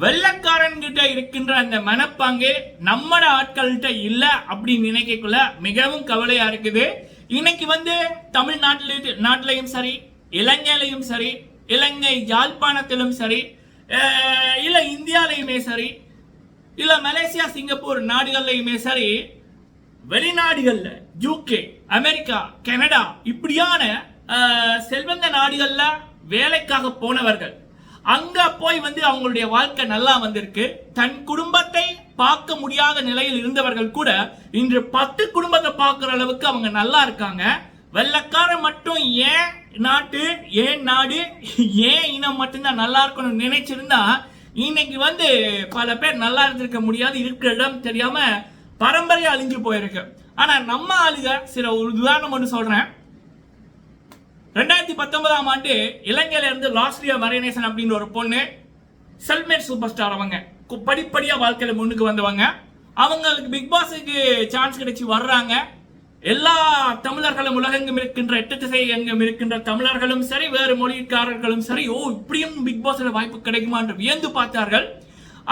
வெள்ளக்காரன் கிட்ட இருக்கின்ற அந்த மனப்பாங்கே நம்மட ஆட்கள்கிட்ட இல்ல அப்படின்னு நினைக்கக்குள்ள மிகவும் கவலையா இருக்குது. இன்னைக்கு வந்து தமிழ்நாட்டில நாட்டிலையும் சரி இலங்கையிலையும் சரி இலங்கை யாழ்ப்பாணத்திலும் சரி இல்ல இந்தியாலையுமே சரி இல்ல மலேசியா சிங்கப்பூர் நாடுகள்லையுமே சரி வெளிநாடுகள்ல யூகே அமெரிக்கா கனடா இப்படியான செல்வந்த நாடுகள்ல வேலைக்காக போனவர்கள் அங்க போய் வந்து அவங்களுடைய வாழ்க்கை நல்லா வந்திருக்கு. தன் குடும்பத்தை பார்க்க முடியாத நிலையில் இருந்தவர்கள் கூட இன்று பத்து குடும்பத்தை பார்க்குற அளவுக்கு அவங்க நல்லா இருக்காங்க. வெள்ளக்காரன் மட்டும் ஏன் நாட்டு ஏன் நாடு ஏன் இனம் மட்டும்தான் நல்லா இருக்கணும்னு நினைச்சிருந்தா இன்னைக்கு வந்து பல பேர் நல்லா இருந்திருக்க முடியாது இருக்கிற இடம் தெரியாம பரம்பரையா அழிஞ்சு போயிருக்கு. ஆனா நம்ம ஆளுக சில ஒரு உதாரணம் ஒன்று சொல்றேன். ரெண்டாயிரத்தி பத்தொன்பதாம் ஆண்டு இலங்கையில இருந்து லாஸ்லியா மரியநேசன் அப்படின்னு ஒரு பொண்ணு செல்மேட் சூப்பர் ஸ்டார் அவங்க. கு- படிப்படியா வாழ்க்கையில முன்னுக்கு வந்தவங்க. அவங்களுக்கு பிக் பாஸுக்கு சான்ஸ் கிடைச்சி வர்றாங்க. எல்லா தமிழர்களும் உலகெங்கும் இருக்கின்ற எட்டு திசை எங்கும் இருக்கின்ற தமிழர்களும் சரி வேறு மொழிக்காரர்களும் சரி ஓ இப்படியும் பிக் பாஸ்ல வாய்ப்பு கிடைக்குமா என்று வியந்து பார்த்தார்கள்.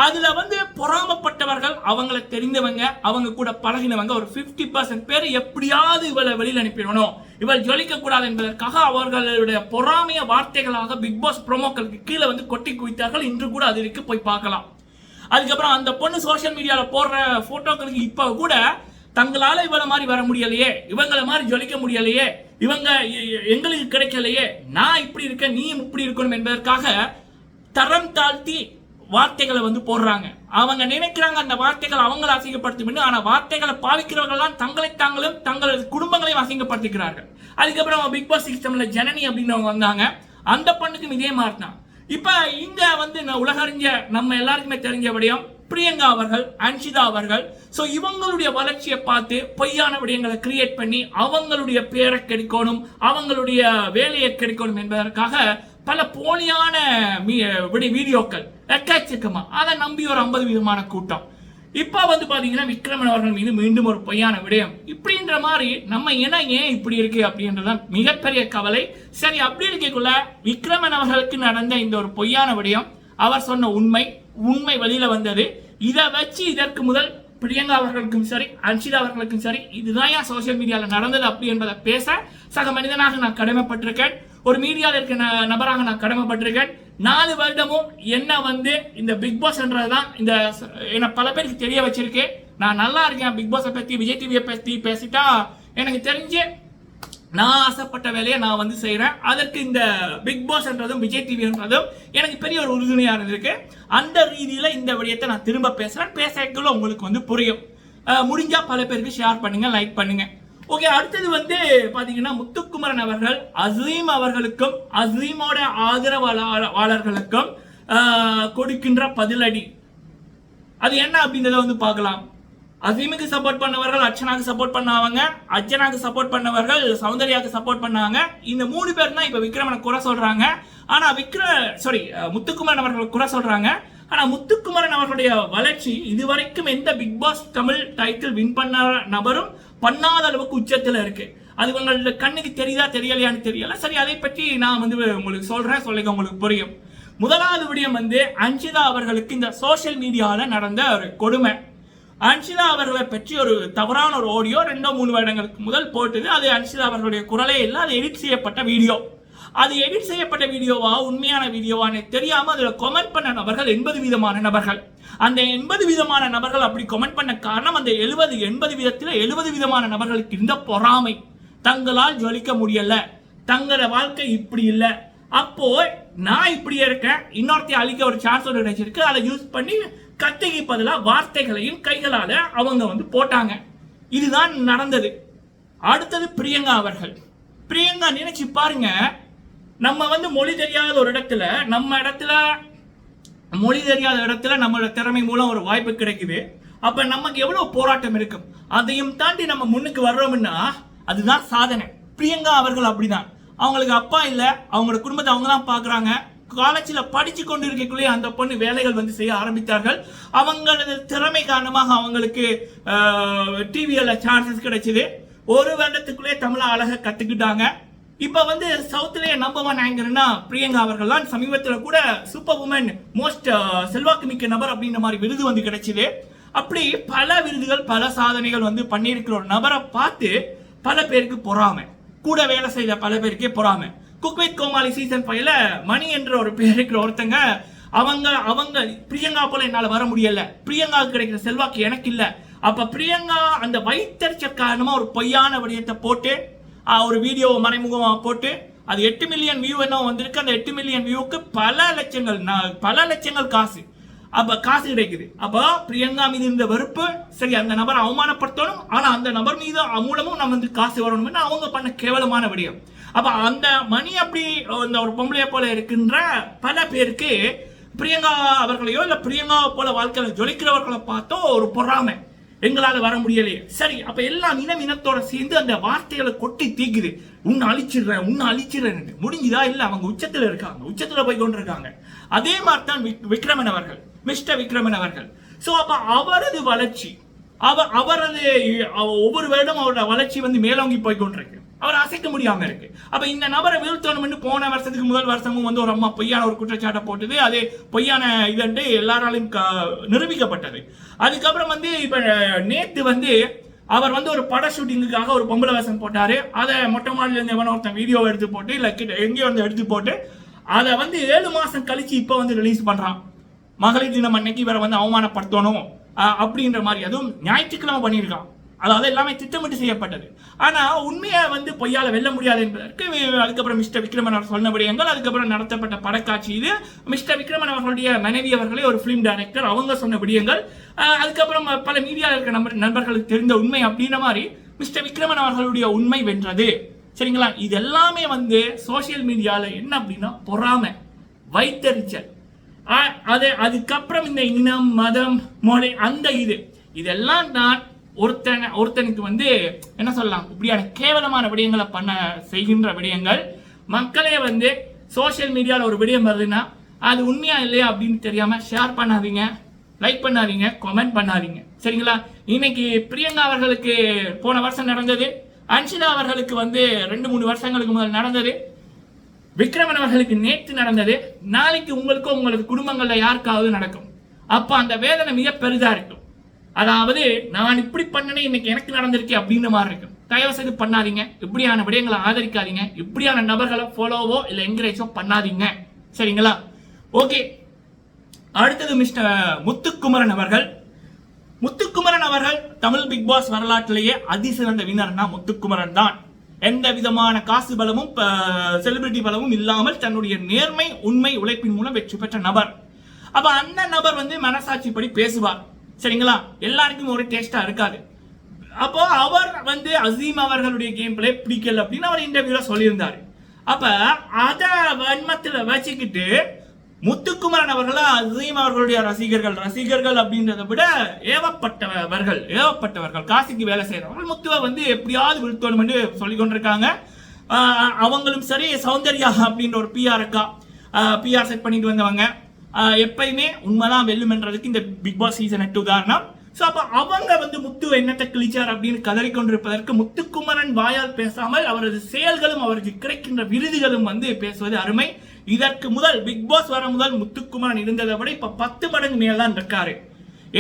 அதுல வந்து பொறாமப்பட்டவர்கள் அவங்கள தெரிந்தவங்க அவங்க கூட பழகினவங்க ஒரு 50% பர்சன்ட் பேர் எப்படியாவது இவளை வெளியில் அனுப்பிடணும். இவள் ஜொலிக்க கூடாது என்பதற்காக அவர்களுடைய பொறாமைய வார்த்தைகளாக பிக் பாஸ் ப்ரோமோக்களுக்கு கீழே வந்து கொட்டி குவித்தார்கள். இன்று கூட அது இருக்கு போய் பார்க்கலாம். அதுக்கப்புறம் அந்த பொண்ணு சோஷியல் மீடியாவில் போடுற போட்டோக்களுக்கு இப்ப கூட தங்களால இவளை மாதிரி வர முடியலையே இவங்களை மாதிரி ஜொலிக்க முடியலையே இவங்க எங்களுக்கு கிடைக்கலையே நான் இப்படி இருக்கேன் நீ இப்படி இருக்கணும் என்பதற்காக தரம் தாழ்த்தி வார்த்தைகளை வந்து போடுறாங்க. அவங்க நினைக்கிறாங்க அந்த வார்த்தைகள் அவங்களை அசிங்கப்படுத்தும் ஆனா வார்த்தைகளை பாவிக்கிறவர்கள்லாம் தங்களை தாங்களும் தங்களது குடும்பங்களையும் அசிங்கப்படுத்திக்கிறார்கள். அதுக்கப்புறம் பிக் பாஸ் சிஸ்டம்ல ஜனனி அப்படின்றவங்க வந்தாங்க. அந்த பொண்ணுக்கும் இதே மாதிரி தான் இப்ப இங்க வந்து நான் உலகறிஞ்ச நம்ம எல்லாருக்குமே தெரிஞ்ச விடயம் பிரியங்கா அவர்கள் அன்ஷிதா அவர்கள். ஸோ இவங்களுடைய வளர்ச்சியை பார்த்து பொய்யான விடயங்களை கிரியேட் பண்ணி அவங்களுடைய பேரை கெடுக்கணும் அவங்களுடைய வேலையை கெடுக்கணும் என்பதற்காக பல போலியான மீ- வீடியோக்கள் எக்கச்சக்கமா. அதை நம்பி ஒரு ஐம்பது விதமான கூட்டம். இப்போ வந்து பார்த்தீங்கன்னா விக்ரமன் அவர்கள் மீது மீண்டும் ஒரு பொய்யான விடயம். இப்படின்ற மாதிரி நம்ம இனம் ஏன் இப்படி இருக்கு அப்படின்றதான் மிகப்பெரிய கவலை. சரி அப்படி இருக்கக்குள்ள விக்ரமன் அவர்களுக்கு நடந்த இந்த ஒரு பொய்யான விடயம் அவர் சொன்ன உண்மை உண்மை வெளியில வந்தது. இதை வச்சு இதற்கு முதல் பிரியங்கா அவர்களுக்கும் சரி அன்ஷிதா அவர்களுக்கும் சரி இதுதான் ஏன் சோசியல் மீடியாவில் நடந்தது அப்படி என்பதை பேச சக மனிதனாக நான் கடமைப்பட்டிருக்கேன். ஒரு மீடியாவில் இருக்க ந- நபராக நான் கடமைப்பட்டிருக்கேன். நாலு வருடமும் என்ன வந்து இந்த பிக் பாஸ் என்றதுதான் இந்த என்னை என்ன பல பேருக்கு தெரிய வச்சிருக்கேன். நான் நல்லா இருக்கேன் பிக் பாஸை பத்தி விஜய் டிவியை பத்தி பேசிட்டா எனக்கு தெரிஞ்சு நான் ஆசைப்பட்ட வேலையை நான் வந்து செய்கிறேன் அதற்கு இந்த பிக் பாஸ் என்றதும் விஜய் டிவின்றதும் எனக்கு பெரிய ஒரு உறுதுணையாக இருந்திருக்கு. அந்த ரீதியில் இந்த விடயத்தை நான் திரும்ப பேசுகிறேன் பேசக்குள்ள உங்களுக்கு வந்து புரியும். முடிஞ்சால் பல பேருக்கு ஷேர் பண்ணுங்கள் லைக் பண்ணுங்கள் ஓகே அடுத்தது வந்து பாத்தீங்கன்னா முத்துக்குமரன் அவர்கள் அசீம் அவர்களுக்கும் அசீமோட ஆதரவாளர்களுக்கும் கொடுக்கின்ற பதிலடி. அது என்ன அப்படின்றத வந்து பார்க்கலாம். அசீமுக்கு சப்போர்ட் பண்ணவர்கள் அர்ச்சனாக்கு சப்போர்ட் பண்ணவங்க அர்ச்சனாக்கு சப்போர்ட் பண்ணவர்கள் சௌந்தர்யாக்கு சப்போர்ட் பண்ணாங்க இந்த மூணு பேர் தான் இப்போ விக்ரமனை குறை சொல்றாங்க. ஆனா விக்ர சாரி முத்துக்குமரன் அவர்கள் குறை சொல்றாங்க. ஆனா முத்துக்குமரன் அவர்களுடைய வளர்ச்சி இதுவரைக்கும் எந்த big boss Tamil title win பண்ண நபரும் பண்ணாத அளவுக்கு உச்சத்தில் இருக்கு. அது உங்களோட கண்ணுக்கு தெரியுதா தெரியலையான்னு தெரியல. சரி அதை பற்றி நான் வந்து உங்களுக்கு சொல்றேன். சொல்லுங்க உங்களுக்கு புரியும். முதலாவது விடயம் வந்து அன்ஷிதா அவர்களுக்கு இந்த சோஷியல் மீடியாவில் நடந்த ஒரு கொடுமை. அன்ஷிதா அவர்களை பற்றி ஒரு தவறான ஒரு ஆடியோ ரெண்டோ மூணு வருடங்களுக்கு முதல் போட்டது. அது அன்ஷிதா அவர்களுடைய குரலே இல்லை அது எடிட் செய்யப்பட்ட வீடியோ அது எடிட் செய்யப்பட்ட வீடியோவா உண்மையான வீடியோவான்னு தெரியாமல் அதில் கமெண்ட் பண்ண நபர்கள் எண்பது விதமான நபர்கள். அந்த எண்பது விதமான நபர்கள் அப்படி கமெண்ட் பண்ண காரணம் அந்த எழுபது எண்பது விதத்தில் எழுபது விதமான நபர்களுக்கு இருந்த பொறாமை. தங்களால் ஜொலிக்க முடியல. தங்களோட வாழ்க்கை இப்படி இல்லை. அப்போ நான் இப்படி இருக்கேன். இன்னொருத்தையும் அழிக்க ஒரு சான்ஸ் ஒன்று கிடைச்சிருக்கு அதை யூஸ் பண்ணி கத்திக்கு பதிலாக வார்த்தைகளையும் கைகளால் அவங்க வந்து போட்டாங்க. இதுதான் நடந்தது. அடுத்தது பிரியங்கா அவர்கள். பிரியங்கா நினைச்சு பாருங்க. நம்ம வந்து மொழி தெரியாத ஒரு இடத்துல நம்ம இடத்துல மொழி தெரியாத இடத்துல நம்மளோட திறமை மூலம் ஒரு வாய்ப்பு கிடைக்குது. அப்ப நமக்கு எவ்வளவு போராட்டம் இருக்கும்? அதையும் தாண்டி நம்ம முன்னுக்கு வர்றோம்னா அதுதான் சாதனை. பிரியங்கா அவர்கள் அப்படிதான். அவங்களுக்கு அப்பா இல்ல அவங்களோட குடும்பத்தை அவங்க தான் பாக்குறாங்க காலேஜில் படிச்சு கொண்டு இருக்கக்குள்ளே அந்த பொண்ணு வேலைகள் வந்து செய்ய ஆரம்பித்தார்கள். அவங்களது திறமை காரணமாக அவங்களுக்கு டிவியில் சான்சஸ் கிடைச்சிது. ஒரு வருடத்துக்குள்ளே தமிழை அழகாக கற்றுக்கிட்டாங்க இப்போ வந்து சவுத்லயே நம்பர் ஒன் ஆங்கர்னா பிரியங்கா அவர்கள் தான் சமீபத்தில் கூட சூப்பர் உமன் மோஸ்ட் செல்வாக்கு மிக்க நபர் அப்படின்ற மாதிரி விருது வந்து கிடைச்சிது. அப்படி பல விருதுகள் பல சாதனைகள் வந்து பண்ணியிருக்கிற ஒரு நபரை பார்த்து பல பேருக்கு பொறாமை. கூட வேலை செய்த பல பேருக்கே பொறாமை. குக்வித் கோமாளி சீசன் ஃபைவ்ல மணி என்ற ஒரு பேர் இருக்கிற ஒருத்தங்க அவங்க அவங்க பிரியங்கா போல என்னால் வர முடியல. பிரியங்காவுக்கு கிடைக்கிற செல்வாக்கு எனக்கு இல்லை. அப்ப பிரியங்கா அந்த வயிற்றுச்சல் காரணமா ஒரு பொய்யான விடயத்தை போட்டு ஒரு வீடியோவை மறைமுகமாக போட்டு அது எட்டு மில்லியன் வியூ என்ன வந்திருக்கு. அந்த எட்டு மில்லியன் வியூவுக்கு பல லட்சங்கள் நான் பல லட்சங்கள் காசு. அப்போ காசு கிடைக்குது. அப்போ பிரியங்கா மீது இருந்த வெறுப்பு சரி அந்த நபரை அவமானப்படுத்தணும். ஆனால் அந்த நபர் மீது மூலமும் நம்ம வந்து காசு வரணும்னு அவங்க பண்ண கேவலமான விடயம். அப்போ அந்த மணி அப்படி இந்த ஒரு பொம்பளையை போல இருக்கின்ற பல பேருக்கு பிரியங்கா அவர்களையோ இல்லை பிரியங்கா போல வாழ்க்கையில் ஜொலிக்கிறவர்களை பார்த்தோ ஒரு பொறாமை. எங்களால் வர முடியலையே சரி அப்ப எல்லாம் இனம் இனத்தோட சேர்ந்து அந்த வார்த்தைகளை கொட்டி தீக்குது. உன்னை அழிச்சிடுறேன் உன்னை அழிச்சிடுறேன் முடிஞ்சுதா? இல்லை அவங்க உச்சத்துல இருக்காங்க. உச்சத்துல போய் கொண்டிருக்காங்க. அதே மாதிரி தான் விக்- விக்ரமன் அவர்கள் மிஸ்டர் விக்ரமன் அவர்கள். சோ அப்போ அவரது வளர்ச்சி அவ அவரது ஒவ்வொரு வருடம் அவரோட வளர்ச்சி வந்து மேலோங்கி போய் கொண்டிருக்கு. அவர் அசைக்க முடியாம இருக்கு. அப்ப இந்த நபரை வீழ்த்தணும் போன வருஷத்துக்கு முதல் வருஷமும் வந்து ஒரு அம்மா பொய்யான ஒரு குற்றச்சாட்டை போட்டது. அது பொய்யான இதுன்ட்டு எல்லாராலையும் க- நிரூபிக்கப்பட்டது. அதுக்கப்புறம் வந்து இப்ப நேத்து வந்து அவர் வந்து ஒரு பட ஷூட்டிங்குக்காக ஒரு பொம்பளை வேஷம் போட்டாரு. அதை மொட்டை மாடியில இருந்து எவனோ ஒருத்தன் வீடியோ எடுத்து போட்டு இல்லை கிட்ட எங்கேயோ வந்து எடுத்து போட்டு அதை வந்து ஏழு மாசம் கழிச்சு இப்போ வந்து ரிலீஸ் பண்றான். மகளிர் தினம் அன்னைக்கு இவரை வந்து அவமானப்படுத்தணும் அப்படின்ற மாதிரி. அதுவும் ஞாயிற்றுக்கிழமை பண்ணியிருக்கான். அதாவது எல்லாமே திட்டமிட்டு செய்யப்பட்டது. ஆனா உண்மையை வந்து பொய்யால வெல்ல முடியாது என்பதற்கு அதுக்கப்புறம் மிஸ்டர் விக்ரமன் அவர் சொன்னபடி எங்கள் அதுக்கப்புறம் நடத்தப்பட்ட படக்காட்சி இது. மிஸ்டர் விக்ரமன் அவர்களுடைய மனைவி அவர்களே ஒரு ஃபிலிம் டைரக்டர் அவங்க சொன்ன விடயங்கள். அதுக்கப்புறம் பல மீடியாவில் இருக்கிற நம்பர் நண்பர்களுக்கு தெரிந்த உண்மை அப்படின்ற மாதிரி மிஸ்டர் விக்ரமன் அவர்களுடைய உண்மை வென்றது. சரிங்களா? இது எல்லாமே வந்து சோஷியல் மீடியாவில் என்ன அப்படின்னா பொறாமை வைத்தறிச்சல். அது அதுக்கப்புறம் இந்த இனம் மதம் மொழி அந்த இது. இதெல்லாம் தான் ஒருத்தன் ஒருத்தனுக்கு வந்து என்ன சொல்லலாம்? இப்படியான கேவலமான விடயங்களை பண்ண செய்கின்ற விடயங்கள். மக்களே வந்து சோஷியல் மீடியாவில் ஒரு விடயம் வருதுன்னா அது உண்மையா இல்லையா அப்படின்னு தெரியாமல் ஷேர் பண்ணாதீங்க லைக் பண்ணாதீங்க கமெண்ட் பண்ணாதீங்க. சரிங்களா? இன்னைக்கு பிரியங்கா அவர்களுக்கு போன வருஷம் நடந்தது. அன்ஷிதா அவர்களுக்கு வந்து ரெண்டு மூணு வருஷங்களுக்கு முதல் நடந்தது. விக்ரமன் அவர்களுக்கு நேற்று நடந்தது. நாளைக்கு உங்களுக்கும் உங்களது குடும்பங்களில் யாருக்காவது நடக்கும். அப்போ அந்த வேதனை மிக பெரிதாக இருக்கும். அதாவது நான் இப்படி பண்ணனே இன்னைக்கு எனக்கு நடந்திருக்கே அப்படின்ற மாதிரி இருக்கும் தயவு செய்து பண்ணாதீங்க. இப்படியான விடயங்களை ஆதரிக்காதீங்க. இப்படியான நபர்களை ஃபாலோவோ இல்ல என்கரேஜோ பண்ணாதீங்க. சரிங்களா? ஓகே அடுத்தது மிஸ்டர் முத்துக்குமரன் அவர்கள். முத்துக்குமரன் அவர்கள் தமிழ் பிக் பாஸ் வரலாற்றிலேயே அதிசிறந்த வீணர்னா முத்துக்குமரன் தான். எந்த விதமான காசு பலமும் செலிபிரிட்டி பலமும் இல்லாமல் தன்னுடைய நேர்மை உண்மை உழைப்பின் மூலம் வெற்றி பெற்ற நபர். அப்ப அந்த நபர் வந்து மனசாட்சிப்படி பேசுவார். சரிங்களா? எல்லாருக்கும் ஒரு டேஸ்டா இருக்காது. அப்போ அவர் வந்து அசீம் அவர்களுடைய கேம் பிளே பிடிக்கல அப்படின்னு அவர் இன்டர்வியூல சொல்லியிருந்தாரு. அப்ப அத வன்மத்தில் வச்சுக்கிட்டு முத்துக்குமரன் அவர்களா அசீம் அவர்களுடைய ரசிகர்கள் ரசிகர்கள் அப்படின்றத விட ஏவப்பட்டவர்கள் ஏவப்பட்டவர்கள் காசிக்கு வேலை செய்யறவர்கள் முத்துவை வந்து எப்படியாவது விழுத்தணும் சொல்லி கொண்டிருக்காங்க. அவங்களும் சரி சௌந்தர்யா அப்படின்ற ஒரு பிஆர் அக்கா பிஆர் செட் பண்ணிட்டு வந்தவங்க. எப்பயுமே உண்மைதான் வெல்லுமென்றதுக்கு இந்த பிக் பாஸ் சீசன் எட்டு உதாரணம். ஸோ அப்போ அவங்க வந்து முத்து என்னத்தை கிழிச்சார் அப்படின்னு கதறி கொண்டிருப்பதற்கு முத்துக்குமரன் வாயால் பேசாமல் அவரது செயல்களும் அவருக்கு கிடைக்கின்ற விருதுகளும் வந்து பேசுவது அருமை. இதற்கு முதல் பிக் பாஸ் வர முதல் முத்துக்குமரன் இருந்ததை விட இப்போ பத்து மடங்கு மேல் தான் இருக்காரு.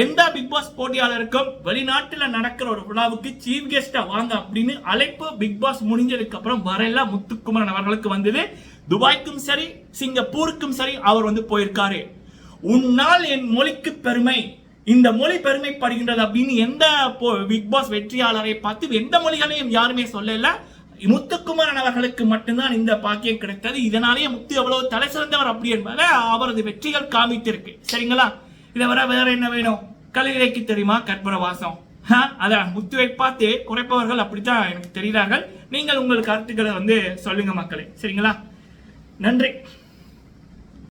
எந்த பிக் பாஸ் போட்டியாளருக்கும் வெளிநாட்டுல நடக்கிற ஒரு விழாவுக்கு சீஃப் கெஸ்டா வாங்க அப்படின்னு அழைப்பு பிக் பாஸ் முடிஞ்சதுக்கு அப்புறம் வரல முத்துக்குமரன் அவர்களுக்கு வந்தது. துபாய்க்கும் சரி சிங்கப்பூருக்கும் சரி அவர் வந்து போயிருக்காரு. உன்னால் என் மொழிக்கு பெருமை. இந்த மொழி பெருமைப்படுகின்றது அப்படின்னு எந்த பிக் பாஸ் வெற்றியாளரை பார்த்து எந்த மொழிகளையும் யாருமே சொல்லல. முத்துக்குமரன் அவர்களுக்கு மட்டும்தான் இந்த பாக்கியம் கிடைத்தது. இதனாலேயே முத்து எவ்வளவு தலை சிறந்தவர் அப்படி என்பதை அவரது வெற்றிகள் காமித்திருக்கு. சரிங்களா? இதை வர வேற என்ன வேணும்? கலையிலைக்கு தெரியுமா? கற்பூர வாசம். ஆ, அதான் முத்துவை பார்த்து குறைப்பவர்கள் அப்படித்தான் எனக்கு தெரிகிறார்கள். நீங்கள் உங்கள் கருத்துக்களை வந்து சொல்லுங்க மக்களே. சரிங்களா? நன்றி.